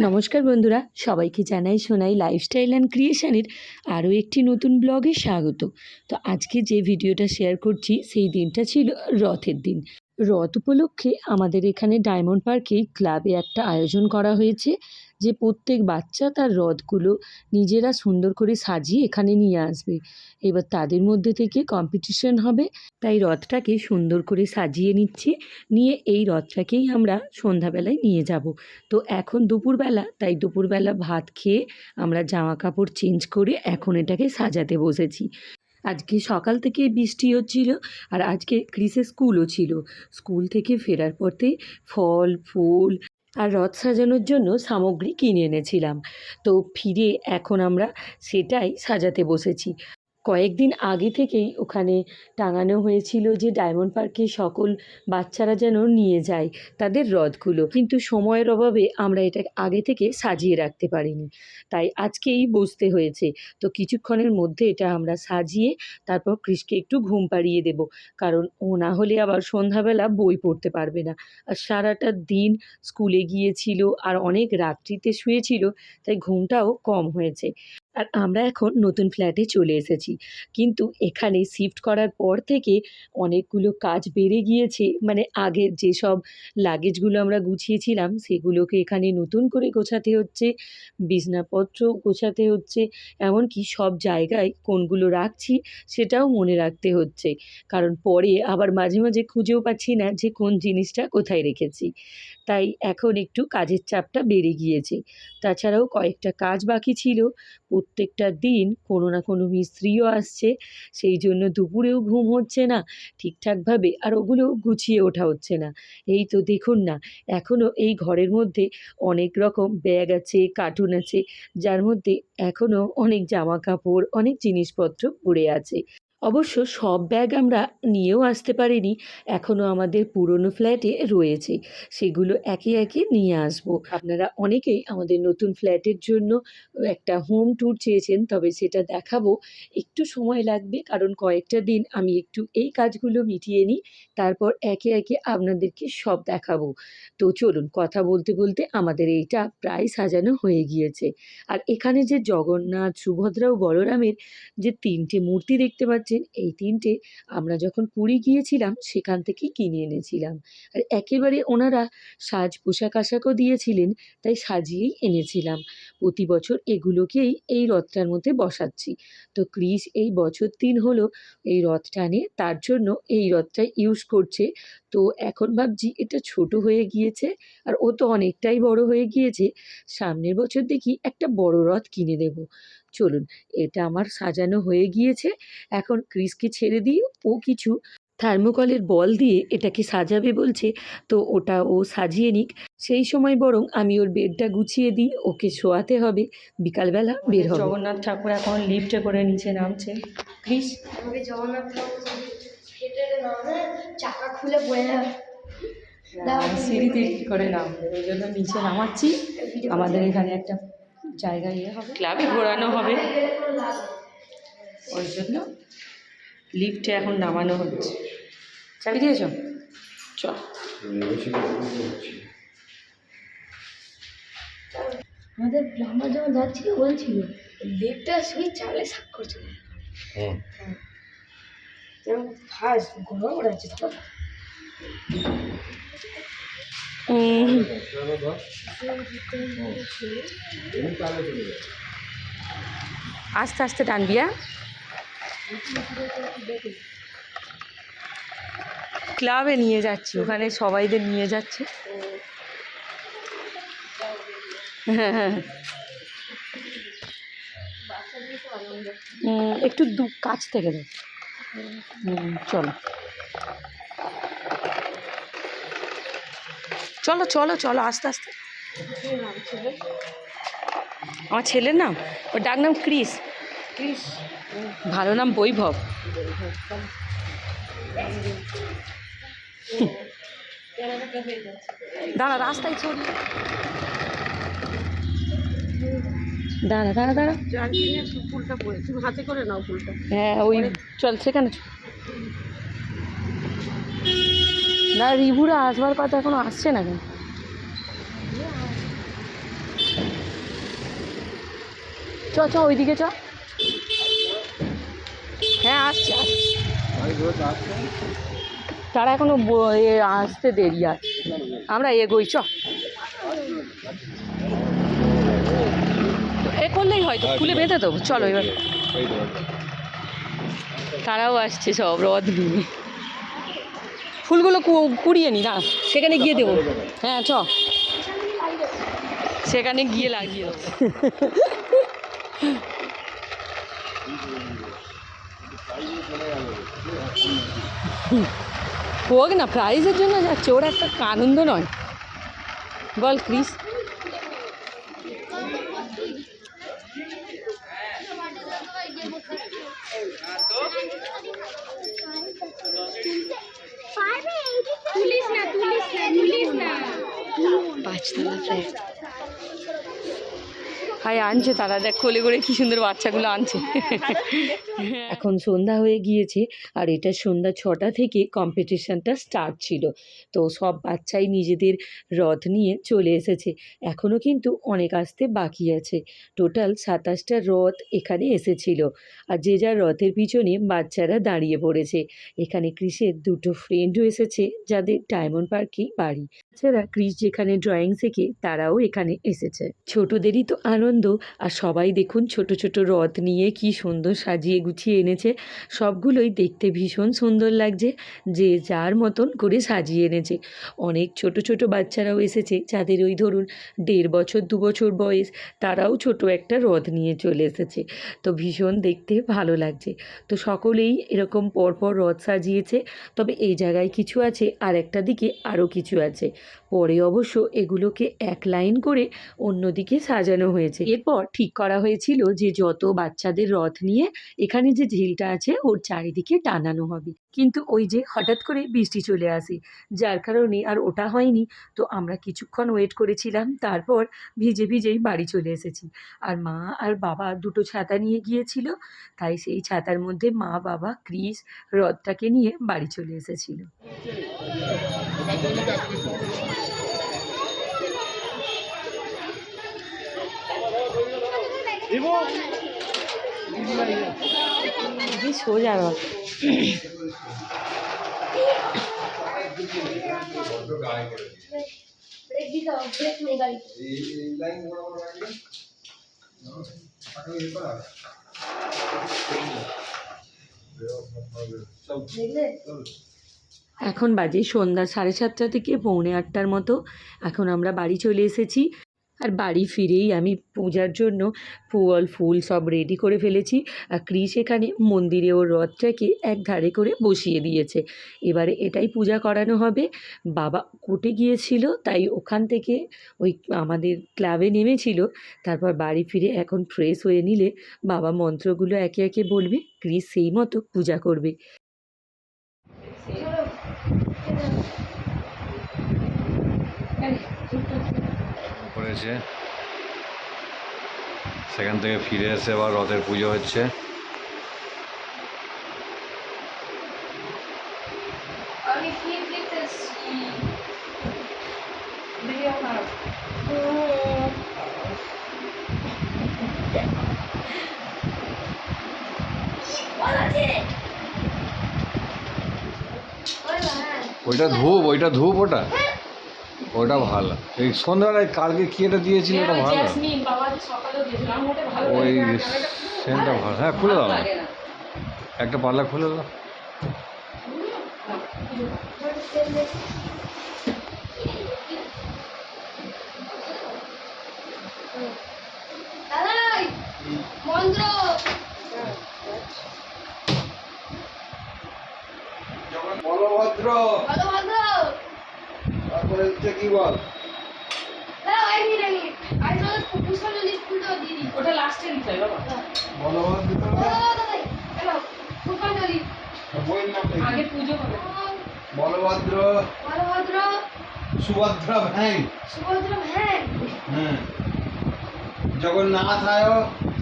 নমস্কার বন্ধুরা, সবাইকে জানাই শোনাই লাইফস্টাইল অ্যান্ড ক্রিয়েশনের আরও একটি নতুন ব্লগে স্বাগত। তো আজকে যে ভিডিওটা শেয়ার করছি, সেই দিনটা ছিল রথের দিন। রথ উপলক্ষে আমাদের এখানে ডায়মন্ড পার্কে ক্লাবে একটা আয়োজন করা হয়েছে। যে প্রত্যেক বাচ্চা তার রথগুলো নিজেরা সুন্দর করে সাজিয়ে এখানে নিয়ে আসবে। এবার তাদের মধ্যে থেকে কম্পিটিশন হবে। তাই রথটাকে সুন্দর করে সাজিয়ে নিচ্ছি। নিয়ে এই রথটাকেই আমরা সন্ধ্যাবেলায় নিয়ে যাব। তো এখন দুপুরবেলা, তাই দুপুরবেলা ভাত খেয়ে আমরা জামা কাপড় চেঞ্জ করে এখন এটাকে সাজাতে বসেছি। আজকে সকাল থেকে বৃষ্টি হচ্ছিল আর আজকে ক্রিসের স্কুলও ছিল। স্কুল থেকে ফেরার পথে ফল, ফুল আর রথ সাজানোর জন্য সামগ্রী কিনে এনেছিলাম। তো ফিরে এখন আমরা সেটাই সাজাতে বসেছি। কয়েকদিন আগে থেকেই ওখানে টাঙানো হয়েছিল যে ডায়মন্ড পার্কে সকল বাচ্চারা যেন নিয়ে যায় তাদের রথগুলো। কিন্তু সময়ের অভাবে আমরা এটা আগে থেকে সাজিয়ে রাখতে পারিনি। তাই আজকেই বসতে হয়েছে। তো কিছুক্ষণের মধ্যে এটা আমরা সাজিয়ে তারপর কৃষকে একটু ঘুম পাড়িয়ে দেব। কারণ ও না হলে আবার সন্ধ্যাবেলা বই পড়তে পারবে না। আর সারাটা দিন স্কুলে গিয়েছিল আর অনেক রাত্রিতে শুয়েছিল, তাই ঘুমটাও কম হয়েছে। আর আমরা এখন নতুন ফ্ল্যাটে চলে এসেছি। কিন্তু এখানে শিফট করার পর থেকে অনেকগুলো কাজ বেড়ে গিয়েছে। মানে আগের যেসব লাগেজগুলো আমরা গুছিয়েছিলাম, সেগুলোকে এখানে নতুন করে গোছাতে হচ্ছে, বিছনাপত্র গোছাতে হচ্ছে, এমনকি সব জায়গায় কোনগুলো রাখছি সেটাও মনে রাখতে হচ্ছে। কারণ পরে আবার মাঝে মাঝে খুঁজেও পাচ্ছি না যে কোন জিনিসটা কোথায় রেখেছি। তাই এখন একটু কাজের চাপটা বেড়ে গিয়েছে। তাছাড়াও কয়েকটা কাজ বাকি ছিল। প্রত্যেকটা দিন কোনো না কোনো মিস্ত্রিও আসছে। সেই জন্য দুপুরেও ঘুম হচ্ছে না। ঠিকঠাকভাবে আর ওগুলো গুছিয়ে ওঠা হচ্ছে না। এই তো দেখুন না এখনও এই ঘরের মধ্যে অনেক রকম ব্যাগ আছে, কার্টুন আছে, যার মধ্যে এখনও অনেক জামা কাপড় অনেক জিনিসপত্র পড়ে আছে। অবশ্য সব ব্যাগ আমরা নিয়েও আসতে পারিনি, এখনও আমাদের পুরনো ফ্ল্যাটে রয়েছে, সেগুলো একে একে নিয়ে আসব। আপনারা অনেকেই আমাদের নতুন ফ্ল্যাটের জন্য একটা হোম ট্যুর চেয়েছেন, তবে সেটা দেখাবো। একটু সময় লাগবে, কারণ কয়েকটা দিন আমি একটু এই কাজগুলো মিটিয়ে নিই, তারপর একে একে আপনাদেরকে সব দেখাবো। তো চলুন, কথা বলতে বলতে আমাদের এইটা প্রায় সাজানো হয়ে গিয়েছে। আর এখানে যে জগন্নাথ, সুভদ্রা ও বলরামের যে তিনটে মূর্তি দেখতে পাচ্ছেন এই তিনটে আমরা যখন পুরী গিয়েছিলাম, সেখান থেকেই কিনে এনেছিলাম। আর একেবারে ওনারা সাজ পোশাক আশাকও দিয়েছিলেন, তাই সাজিয়েই এনেছিলাম। প্রতি বছর এগুলোকেই এই রথটার মধ্যে বসাচ্ছি। তো ক্রিস এই বছর তিন হলো এই রথ টানে, তার জন্য এই রথটা ইউজ করছে। তো এখন ভাবছি এটা ছোট হয়ে গিয়েছে আর ও তো অনেকটাই বড় হয়ে গিয়েছে। সামনের বছর দেখি একটা বড় রথ কিনে দেব। চলুন এটা আমার সাজানো হয়ে গিয়েছে। এখন ক্রিসকে ছেড়ে দিই ও কিছু থার্মোকলের বল দিয়ে এটাকে সাজাবে বলছে। তো ওটা ও সাজিয়ে নিক। সেই সময় বরং আমি ওর বেডটা গুছিয়ে দিই ওকে শোয়াতে হবে। বিকালবেলা বের হবে। জগন্নাথ ঠাকুর এখন লিফটে করে নিচে নামছে। ক্রিস জগন্নাথ ঠাকুর নামে চাকা খুলে পড়ে যাবে। সিঁড়িতে কী করে নামবে ওই জন্য নিচে নামাচ্ছি। আমাদের এখানে একটা জায়গা ইয়ে হবে। ক্লাবে ঘোরানো হবে। ওই জন্য লিফটে এখন নামানো হচ্ছে। চাবি দিয়েছ? চল। আমাদের আমরা যখন যাচ্ছি বলছিল লিফটটা শুই চালে স্বাক্ষর চলে যেমন ফার্স্ট গরম উড়াচ্ছে আস্তে আস্তে টানবি হ্যাঁ ক্লাবে নিয়ে যাচ্ছি ওখানে সবাইদের নিয়ে যাচ্ছে। একটু দু কাছ থেকে দেখ চলো। চলো চলো চলো আস্তে আস্তে। আমার ছেলের নাম? ওর ডাক নাম ক্রিস। ক্রিস। ভালো নাম বৈভব। দাঁড়া রাস্তায় চলি। দাঁড়া দাঁড়া দাঁড়া। ফুলটা পড়ে তুমি হাতে করে নাও ফুলটা হ্যাঁ ওই চল সেখানে। না, রিভুরা আসবার কথা এখনও আসছে না কেন? চ চ, ওইদিকে চ। হ্যাঁ আসছে আসছে। তারা এখনও আসতে দেরি আছে আমরা এগোই, চ। করলেই হয়তো খুলে বেঁধে দেবো। চলো এবার। তারাও আসছে সব রদ নিয়ে। ফুলগুলো কুড়িয়ে নি না সেখানে গিয়ে দেবো। হ্যাঁ চ। সেখানে গিয়ে লাগিয়ে হোক না প্রাইজের জন্য যাচ্ছে। ওর একটা আনন্দ নয়। বল ক্রিস তুলিস না তুলিস না তুলিস না পাঁচতলা ফ্ল্যাট হাই আনছে তারা। দেখ, কোলে করে কি সুন্দর বাচ্চাগুলো আনছে। এখন সন্ধ্যা হয়ে গিয়েছে, আর এটা সন্ধ্যা ছটা থেকে কম্পিটিশনটা স্টার্ট ছিল। তো সব বাচ্চাই নিজেদের রথ নিয়ে চলে এসেছে। এখনও কিন্তু অনেক আসতে বাকি আছে। টোটাল সাতাশটা রথ এখানে এসেছিল। আর যে যার রথের পিছনে বাচ্চারা দাঁড়িয়ে পড়েছে। এখানে ক্রিসের দুটো ফ্রেন্ডও এসেছে, যাদের ডায়মন্ড পার্কেই বাড়ি। এছাড়া ক্রিস যেখানে ড্রয়িং শেখে তারাও এখানে এসেছে। ছোটদেরই তো আনন্দ আর সবাই দেখুন ছোট ছোট রথ নিয়ে কি সুন্দর সাজিয়ে গুছিয়ে এনেছে। সবগুলোই দেখতে ভীষণ সুন্দর লাগছে, যে যার মতন করে সাজিয়ে এনেছে। অনেক ছোট ছোট বাচ্চারাও এসেছে, যাদের ওই ধরুন দেড় বছর, দু বছর বয়স, তারাও ছোট একটা রথ নিয়ে চলে এসেছে। তো ভীষণ দেখতে ভালো লাগছে। তো সকলেই এরকম পরপর রথ সাজিয়েছে। তবে এই জায়গায় কিছু আছে আর একটা দিকে আরও কিছু আছে। পরে অবশ্য এগুলোকে এক লাইন করে অন্যদিকে সাজানো হয়েছে। এরপর ঠিক করা হয়েছিল যে যত বাচ্চাদের রথ নিয়ে এখানে যে ঝিলটা আছে, ওর চারিদিকে টানানো হবে। কিন্তু ওই যে হঠাৎ করে বৃষ্টি চলে আসে, যার কারণে আর ওটা হয়নি। তো আমরা কিছুক্ষণ ওয়েট করেছিলাম, তারপর ভিজে ভিজেই বাড়ি চলে এসেছি। আর মা আর বাবা দুটো ছাতা নিয়ে গিয়েছিল, তাই সেই ছাতার মধ্যে মা, বাবা, ক্রিস রথটাকে নিয়ে বাড়ি চলে এসেছিল। সোজা রথ। দেখলে এখন বাজে সন্ধ্যা সাড়ে সাতটা থেকে পৌনে আটটার মতো। এখন আমরা বাড়ি চলে এসেছি। আর বাড়ি ফিরেই আমি পূজার জন্য ফুল ফুল সব রেডি করে ফেলেছি। আর ক্রিস এখানে মন্দিরে ওর রথটাকে এক ধারে করে বসিয়ে দিয়েছে। এবারে এটাই পূজা করানো হবে। বাবা কোর্টে গিয়েছিল, তাই ওখান থেকে ওই আমাদের ক্লাবে নেমেছিল। তারপর বাড়ি ফিরে এখন ফ্রেশ হয়ে নিলে বাবা মন্ত্রগুলো একে একে বলবে ক্রিস সেই মতো পূজা করবে। করেছে সেখান থেকে ফিরে এসে আবার রথের পুজো হচ্ছে। ওইটা ধূপ ওইটা ধূপ ওটা? ওটা ভালো। এই সন্ধ্যাবেলায় কালকে কি এটা দিয়েছিল? ওটা ভালো? ওই সেন্টটা ভালো। হ্যাঁ খুলে দাও একটা পাল্লা খুলে দাও। মন্ত্র। মন্ত্র তারপরে হচ্ছে কি বল? ওটা লাস্টে দিতে বাবা। বলভদ্র। আগে পুজো হবে। বলভদ্র। বলভদ্র। সুভদ্রা ভ্যাং সুভদ্র ভ্যান। হ্যাঁ। জগন্নাথায়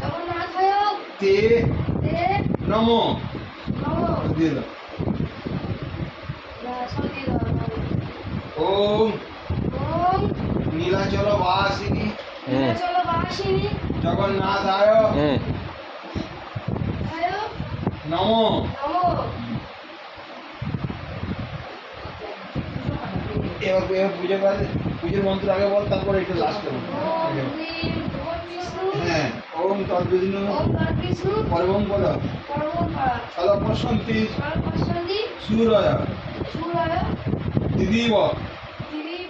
জগন্নাথায় তে তে নম। নম। দিয়ে দাও সব দিয়ে দাও ওম ওম নীলাচল বাসিনী হুম চলো বাসিনী জগন্নাথায়। হুম আয়ো নমো। নমো। এবার এবার পুজো করে পুজোর মন্ত্র আগে বল তারপরে এটা লাস্টে ভগবিষ্ণু হ্যাঁ। ওম তদ্বিষ্ণু। ওম বিষ্ণু পরমং পদ। পরমপরা সদপশন্তি সর্বপশ্বন্তি সূরয়। সুরায়। দিদিব। দিদি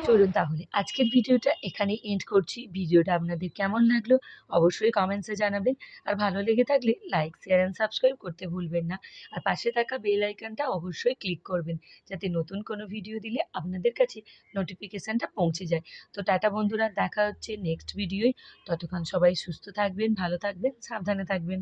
চলুন তাহলে। আজকের ভিডিওটা এখানে এন্ড করছি। ভিডিওটা আপনাদের কেমন লাগল অবশ্যই কমেন্টসে জানাবেন। আর ভালো লেগে থাকলে লাইক শেয়ার অ্যান্ড সাবস্ক্রাইব করতে ভুলবেন না। আর পাশে থাকা বেল আইকনটা অবশ্যই ক্লিক করবেন, যাতে নতুন কোনো ভিডিও দিলে আপনাদের কাছে নোটিফিকেশানটা পৌঁছে যায়। তো টাটা বন্ধুরা, দেখা হচ্ছে নেক্সট ভিডিওয় ততক্ষণ সবাই সুস্থ থাকবেন, ভালো থাকবেন, সাবধানে থাকবেন।